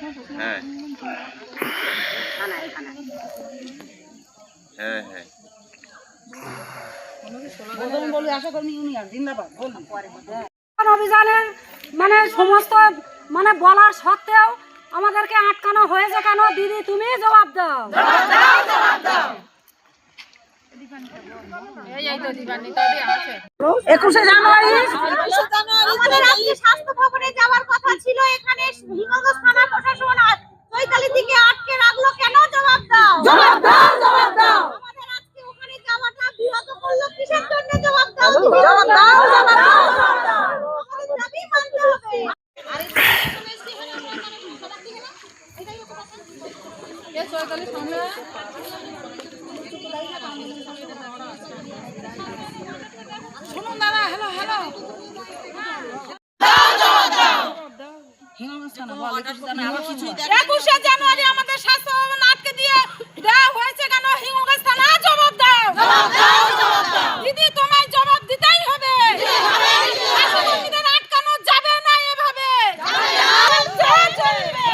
হ্যাঁ। হ্যাঁ হ্যাঁ। অভিযানের মানে সমস্ত মানে বলার সত্ত্বেও আমাদেরকে আটকানো হয়েছে কেন? দিদি তুমি জবাব দাও। একুশে জানুয়ারি আমাদের আজকে স্বাস্থ্য ভবনে যাওয়ার কথা ছিল। এখানে হিঙ্গলগঞ্জ থানা প্রশাসন আর চৈতালির দিকে আটকে রাখল কেন জবাব দাও জবাব দাও জবাব দাও আমাদের আজকে ওখানে যাওয়াটা বিরত করল কিসের জন্য জবাব দাও জবাব দাও জবাব দাও আমাদের দাবি মানতে হবে একুশে জানুয়ারি আমাদের স্বাস্থ্য নাটকে দিয়ে দেওয়া হয়েছে কেন হিঙ্গলগঞ্জ থানা জবাব দাও দিদি তোমায় জবাব দিতেই হবে আশাকর্মীদের আটকানো যাবে না এভাবে চলছে, চলবে।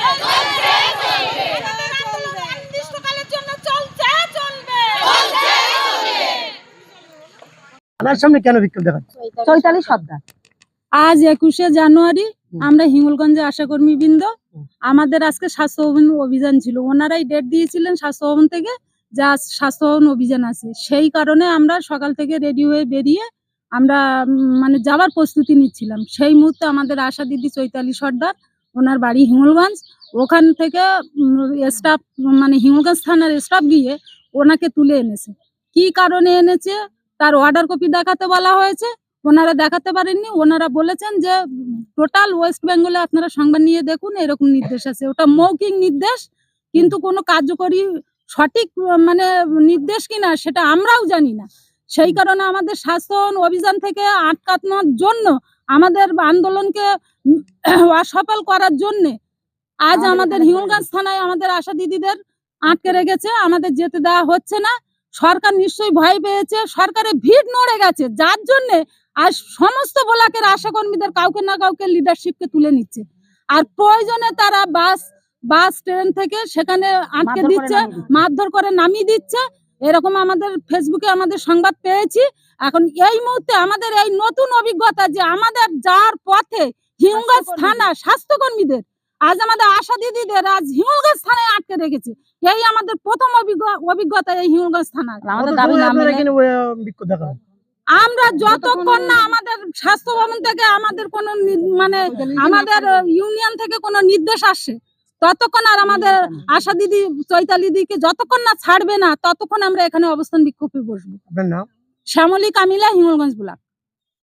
আমাদের আন্দোলন অনির্দিষ্টকালের জন্য চলছে, চলবে। থানার সামনে কেন বিক্ষোভ দেখাচ্ছে? চৈতালি সর্দার আজ একুশে জানুয়ারি আমরা হিঙ্গলগঞ্জে আশাকর্মী বৃন্দ আমাদের আজকে স্বাস্থ্য ভবন অভিযান ছিল। ওনারাই ডেট দিয়েছিলেন স্বাস্থ্য ভবন থেকে যা আজ স্বাস্থ্য ভবন অভিযান আছে। সেই কারণে আমরা সকাল থেকে রেডি হয়ে বেরিয়ে আমরা মানে যাওয়ার প্রস্তুতি নিচ্ছিলাম। সেই মুহূর্তে আমাদের আশা দিদি চৈতালি সর্দার ওনার বাড়ি হিঙ্গলগঞ্জ। ওখান থেকে স্টাফ মানে হিঙ্গলগঞ্জ থানার স্টাফ গিয়ে ওনাকে তুলে এনেছে। কি কারণে এনেছে? তার অর্ডার কপি দেখাতে বলা হয়েছে। ওনারা দেখাতে পারেননি। ওনারা বলেছেন যে টোটাল ওয়েস্ট বেঙ্গলে আপনারা সংবাদ নিয়ে দেখুন এরকম নির্দেশ আছে। ওটা মৌখিক নির্দেশ কিন্তু কোনো কার্যকরী সঠিক মানে নির্দেশ কিনা সেটা আমরাও জানি না। সেই কারণে আমাদের শাসন অভিযান থেকে আটকানোর জন্য আমাদের আন্দোলনকে অসফল করার জন্যে আজ আমাদের হিঙ্গলগঞ্জ থানায় আমাদের আশা দিদিদের আটকে রেখেছে। আমাদের যেতে দেওয়া হচ্ছে না। সরকার নিশ্চয়ই ভয় পেয়েছে সরকারের ভিড় নড়ে গেছে যার জন্যে আজ সমস্ত ব্লকের আশাকর্মীদের কাউকে না কাউকে লিডারশিপকে তুলে নিচ্ছে। আর প্রয়োজনে তারা বাস বাস ট্রেন থেকে সেখানে আটকে দিচ্ছে মারধর করে নামিয়ে দিচ্ছে। এরকম আমাদের ফেসবুকে আমাদের সংবাদ পেয়েছি। এখন এই মুহূর্তে আমাদের এই নতুন অভিজ্ঞতা যে আমাদের যার পথে হিমগঞ্জ থানা স্বাস্থ্যকর্মীদের আজ আমাদের আশা দিদিদের আজ হিমগঞ্জ থানায় আটকে রেখেছে। এই আমাদের প্রথম অভিজ্ঞতা এই হিমগঞ্জ থানার। আমরা যতক্ষণ না আমাদের স্বাস্থ্য ভবন থেকে আমাদের কোনো নি- মানে আমাদের ইউনিয়ন থেকে কোনো নির্দেশ আসে ততক্ষণ আর আমাদের আশা দিদি চৈতালি দিদিকে যতক্ষণ না ছাড়বে না ততক্ষণ আমরা এখানে অবস্থান বিক্ষোভে বসবো। শ্যামলী কামিলা হিঙ্গলগঞ্জ ব্লক।